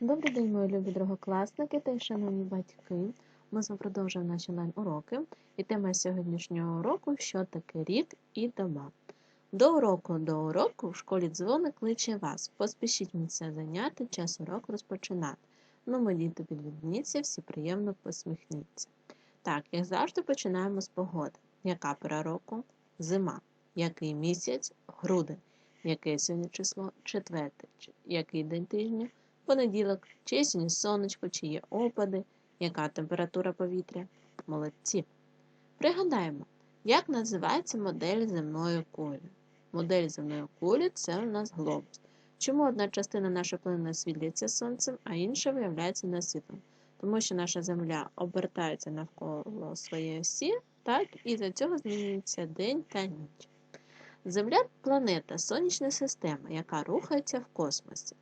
Добрий день, мої любі другокласники та й шановні батьки. Ми з вами продовжуємо наші онлайн-уроки. І тема сьогоднішнього уроку що таке рік і доба. До уроку до уроку в школі дзвоник кличе вас. Поспішіть місця заняти, час уроку розпочинати. Ну, ми діти підведніться, всі приємно посміхніться. Так, як завжди, починаємо з погоди. Яка пора року? Зима. Який місяць? Грудень. Яке сьогодні число? Четверте. Чи- Який день тижня? Понеділок, чи сьогодні сонечко, чи є опади, яка температура повітря. Молодці. Пригадаємо, як називається модель земної кулі. Модель земної кулі це у нас глобус. Чому одна частина нашої планети світлюється сонцем, а інша виявляється на світлом? Тому що наша Земля обертається навколо своєї осі, так, і за цього змінюється день та ніч. Земля планета сонячна система, яка рухається в космосі.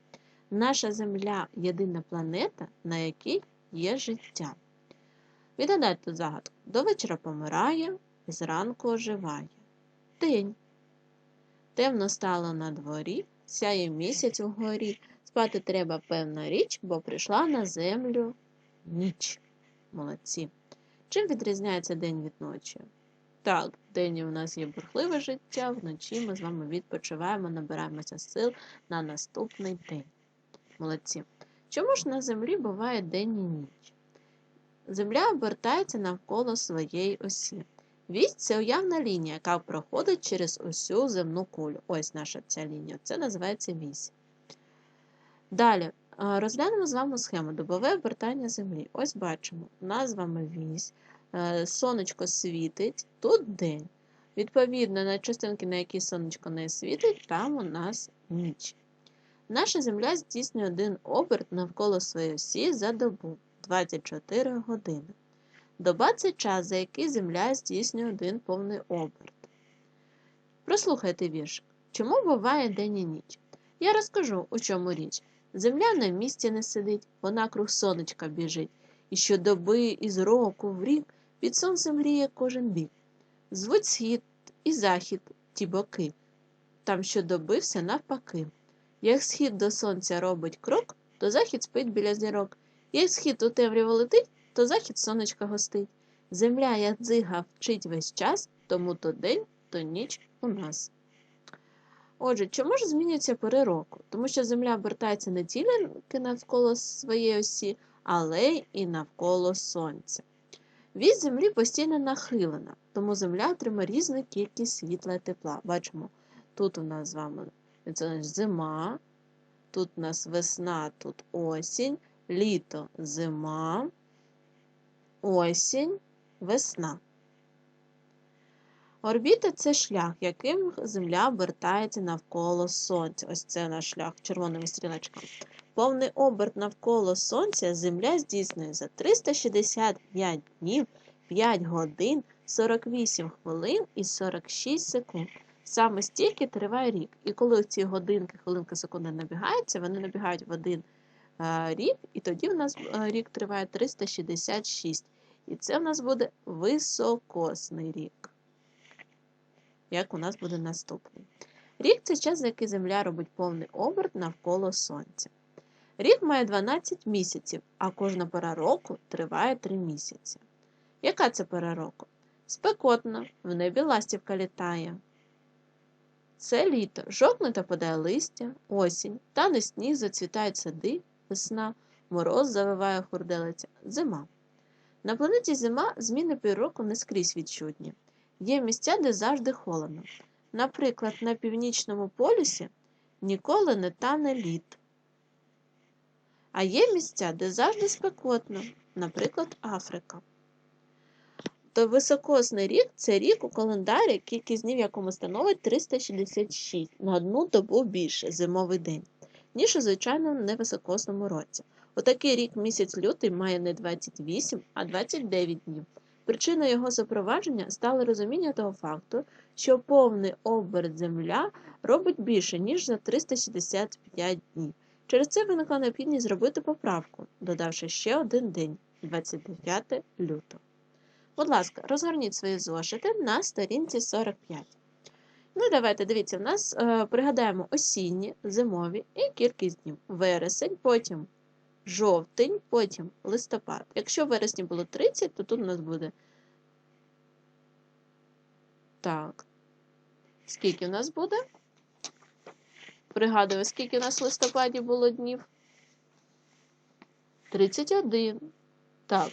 Наша Земля єдина планета, на якій є життя. Відгадайте загадку. До вечора помирає, зранку оживає. День. Темно стало на дворі, сяє місяць угорі. Спати треба певна річ, бо прийшла на землю ніч. Молодці. Чим відрізняється день від ночі? Так, вдень у нас є бурхливе життя, вночі ми з вами відпочиваємо, набираємося сил на наступний день. Молодці. Чому ж на землі буває день і ніч? Земля обертається навколо своєї осі. Вісь це уявна лінія, яка проходить через усю земну кулю. Ось наша ця лінія. Це називається вісь. Далі розглянемо з вами схему добове обертання землі. Ось бачимо, у нас з вами вісь, е, сонечко світить, тут день. Відповідно, на частинки, на які сонечко не світить, там у нас ніч. Наша Земля здійснює один оберт навколо своєї осі за добу 24 години. Доба це час, за який Земля здійснює один повний оберт. Прослухайте вірш. Чому буває день і ніч? Я розкажу, у чому річ. Земля на місці не сидить, вона круг сонечка біжить, і щодоби із року в рік під сонцем мріє кожен бік. Звуть схід і захід ті боки, там щодоби все навпаки. Як схід до сонця робить крок, то захід спить біля зірок. Як схід у темряву летить, то захід сонечка гостить. Земля, як дзига, вчить весь час, тому то день, то ніч у нас. Отже, чому ж змінюються пори року? Тому що Земля обертається не тільки навколо своєї осі, але й навколо Сонця. Вісь Землі постійно нахилена, тому Земля отримає різну кількість світла і тепла. Бачимо, тут у нас з вами це зима, тут у нас весна, тут осінь, літо, зима, осінь, весна. Орбіта це шлях, яким Земля обертається навколо Сонця. Ось це наш шлях червоними стрілочками. Повний оберт навколо Сонця Земля здійснює за 365 днів, 5 годин, 48 хвилин і 46 секунд. Саме стільки триває рік. І коли ці годинки, хвилинки, секунди набігаються, вони набігають в один е, рік, і тоді в нас е, рік триває 366. І це в нас буде високосний рік. Як у нас буде наступний. Рік це час, за який Земля робить повний оберт навколо Сонця. Рік має 12 місяців, а кожна пора року триває 3 місяці. Яка це пора року? Спекотно, в небі ластівка літає. Це літо, жовтне та подає листя, осінь, тане сніг, зацвітають сади, весна, мороз завиває хурделиця, зима. На планеті зима зміни півроку не скрізь відчутні. Є місця, де завжди холодно. Наприклад, на північному полюсі ніколи не тане лід. А є місця, де завжди спекотно, наприклад, Африка. То високосний рік це рік у календарі, кількість днів якому становить 366 на одну добу більше зимовий день, ніж у звичайному невисокосному році. У такий рік місяць лютий має не 28, а 29 днів. Причиною його запровадження стало розуміння того факту, що повний оберт Земля робить більше, ніж за 365 днів. Через це виникла необхідність зробити поправку, додавши ще один день 29 лютого. Будь ласка, розгорніть свої зошити на сторінці 45. Ну давайте, дивіться, в нас е, пригадаємо осінні, зимові і кількість днів. Вересень, потім жовтень, потім листопад. Якщо в вересні було 30, то тут у нас буде. Так. Скільки у нас буде? Пригадую, скільки у нас в листопаді було днів? 31. Так,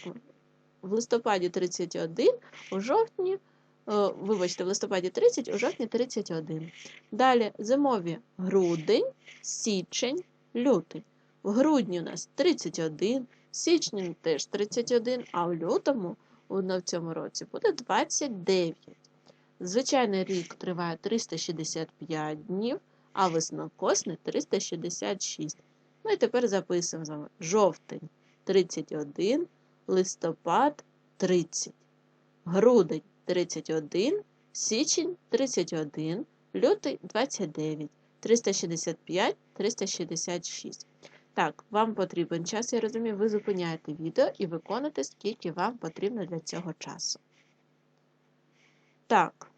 в листопаді 31, у жовтні, о, вибачте, в листопаді 30, у жовтні 31. Далі зимові грудень, січень, лютий. В грудні у нас 31, в теж 31, а в лютому в цьому році буде 29. Звичайний рік триває 365 днів, а веснокосний 366. Ну і тепер записуємо з вами жовтень 31, листопад 30, грудень 31, січень 31, лютий 29, 365, 366. Так, вам потрібен час, я розумію, ви зупиняєте відео і виконуєте, скільки вам потрібно для цього часу. Так,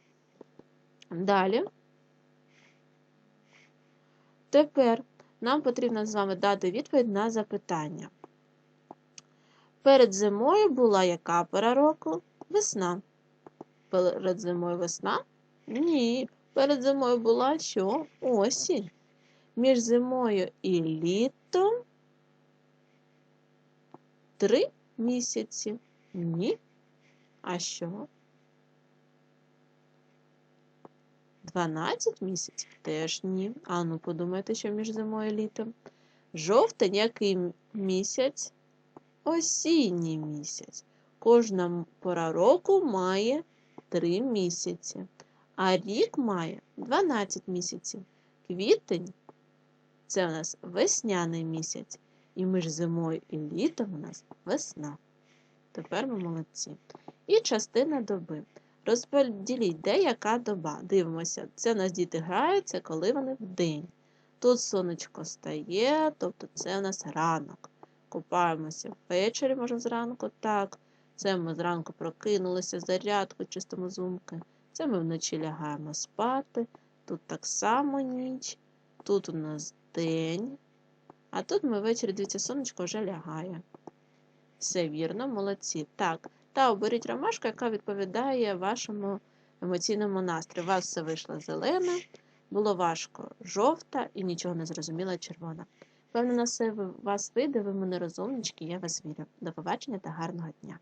далі. Тепер нам потрібно з вами дати відповідь на запитання. Перед зимою була яка пора року? Весна. Перед зимою весна? Ні. Перед зимою була що? Осінь. Між зимою і літом три місяці. Ні. А що? 12 місяців? Теж ні. А ну подумайте, що між зимою і літом. Жовтень який місяць? Осінній місяць. Кожна пора року має 3 місяці, а рік має 12 місяців. Квітень це у нас весняний місяць, і між зимою і літом у нас весна. Тепер ми молодці. І частина доби. Розподіліть, де яка доба. Дивимося, це у нас діти грають, це коли вони вдень. Тут сонечко стає, тобто це у нас ранок. Купаємося ввечері, може зранку, так. Це ми зранку прокинулися, зарядку, чистимо зумки. Це ми вночі лягаємо спати. Тут так само ніч. Тут у нас день. А тут ми ввечері, дивіться, сонечко вже лягає. Все вірно, молодці. Так, та оберіть ромашку, яка відповідає вашому емоційному настрою. У вас все вийшло зелене, було важко жовта і нічого не зрозуміла червона. Певно, все вас вийде, ви мене розумнички, я вас вірю. До побачення та гарного дня!